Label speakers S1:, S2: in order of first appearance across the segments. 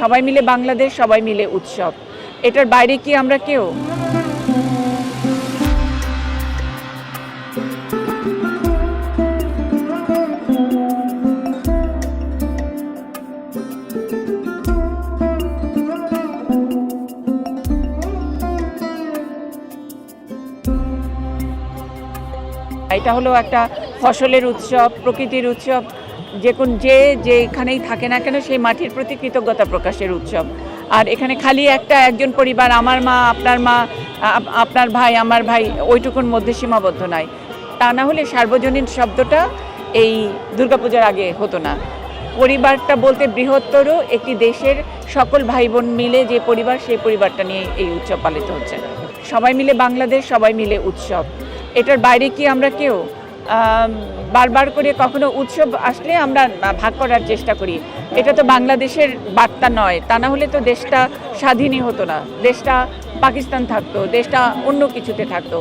S1: সবাই মিলে বাংলাদেশ, সবাই মিলে উৎসব। এটার বাইরে কি আমরা কেউ? এটা হলো একটা ফসলের উৎসব, প্রকৃতির উৎসব। যে কোন যে যেখানেই থাকে না কেন সেই মাটির প্রতি কৃতজ্ঞতা প্রকাশের উৎসব। আর এখানে খালি একটা একজন পরিবার, আমার মা, আপনার মা আপনার ভাই, আমার ভাই, ওইটুকুর মধ্যে সীমাবদ্ধ নয় তা না হলে সার্বজনীন শব্দটা এই দুর্গাপূজার আগে হতো না। পরিবারটা বলতে বৃহত্তর একটি দেশের সকল ভাই বোন মিলে যে পরিবার, সেই পরিবারটা নিয়ে এই উৎসব পালিত হচ্ছে। সবাই মিলে বাংলাদেশ, সবাই মিলে উৎসব। এটার বাইরে কি আমরা কেউ? বারবার করে কখনো উৎসব আসলে আমরা ভাগ করার চেষ্টা করি। এটা তো বাংলাদেশের বার্তা নয়। তা না হলে তো দেশটা স্বাধীনই হতো না। দেশটা পাকিস্তান থাকতো, দেশটা অন্য কিছুতে থাকতো।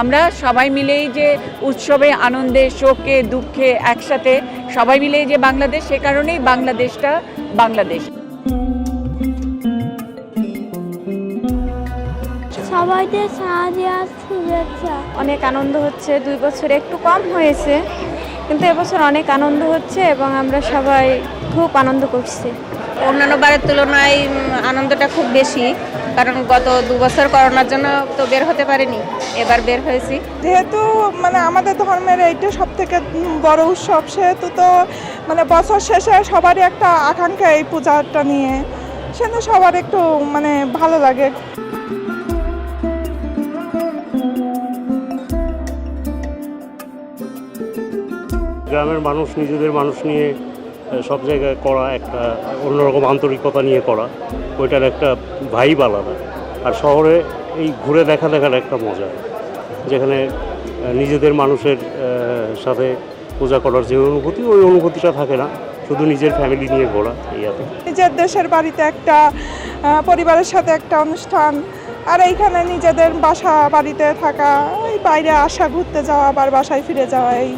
S1: আমরা সবাই মিলেই যে উৎসবে আনন্দে, শোকে, দুঃখে একসাথে সবাই মিলেই যে বাংলাদেশ, সে কারণেই বাংলাদেশটা বাংলাদেশ।
S2: সবাইকে সাহায্য শুভেচ্ছা।
S3: অনেক আনন্দ হচ্ছে দুই বছরে একটু কম হয়েছে কিন্তু এবছর অনেক আনন্দ হচ্ছে এবং আমরা সবাই খুব আনন্দ করছি।
S4: অন্যান্য বারের তুলনায় আনন্দটা খুব বেশি কারণ গত দু বছর করোনার জন্য তো বের হতে পারিনি এবার বের হয়েছি।
S5: যেহেতু মানে আমাদের ধর্মের এইটা সব থেকে বড় উৎসব সেহেতু তো মানে বছর শেষে সবারই একটা আকাঙ্ক্ষা এই পূজাটা নিয়ে সেজন্য সবার একটু মানে ভালো লাগে।
S6: গ্রামের মানুষ, নিজেদের মানুষ নিয়ে সব জায়গায় করা একটা অন্যরকম আন্তরিকতা নিয়ে করা, ওইটার একটা ভাইব আলাদা। আর শহরে এই ঘুরে দেখা দেখার একটা মজা। যেখানে নিজেদের মানুষের সাথে পূজা করার যে অনুভূতি, ওই অনুভূতিটা থাকে না। শুধু নিজের ফ্যামিলি নিয়ে ঘোরা, এই আর।
S5: নিজের দেশের বাড়িতে একটা পরিবারের সাথে একটা অনুষ্ঠান, আর এইখানে নিজেদের বাসা বাড়িতে থাকা বাইরে আসা, ঘুরতে যাওয়া, আবার বাসায় ফিরে যাওয়া, এই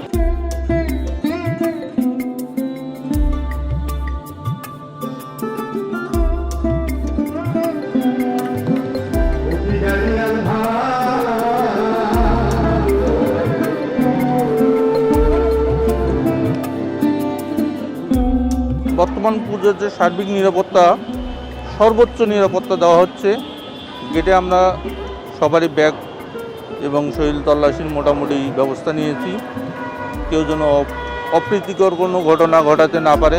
S7: বর্তমান পুজোর যে সার্বিক নিরাপত্তা, সর্বোচ্চ নিরাপত্তা দেওয়া হচ্ছে। গেটে আমরা সবারই ব্যাগ এবং শরীর তল্লাশির মোটামুটি ব্যবস্থা নিয়েছি। কেউ যেন অপ্রীতিকর কোনো ঘটনা ঘটাতে না পারে।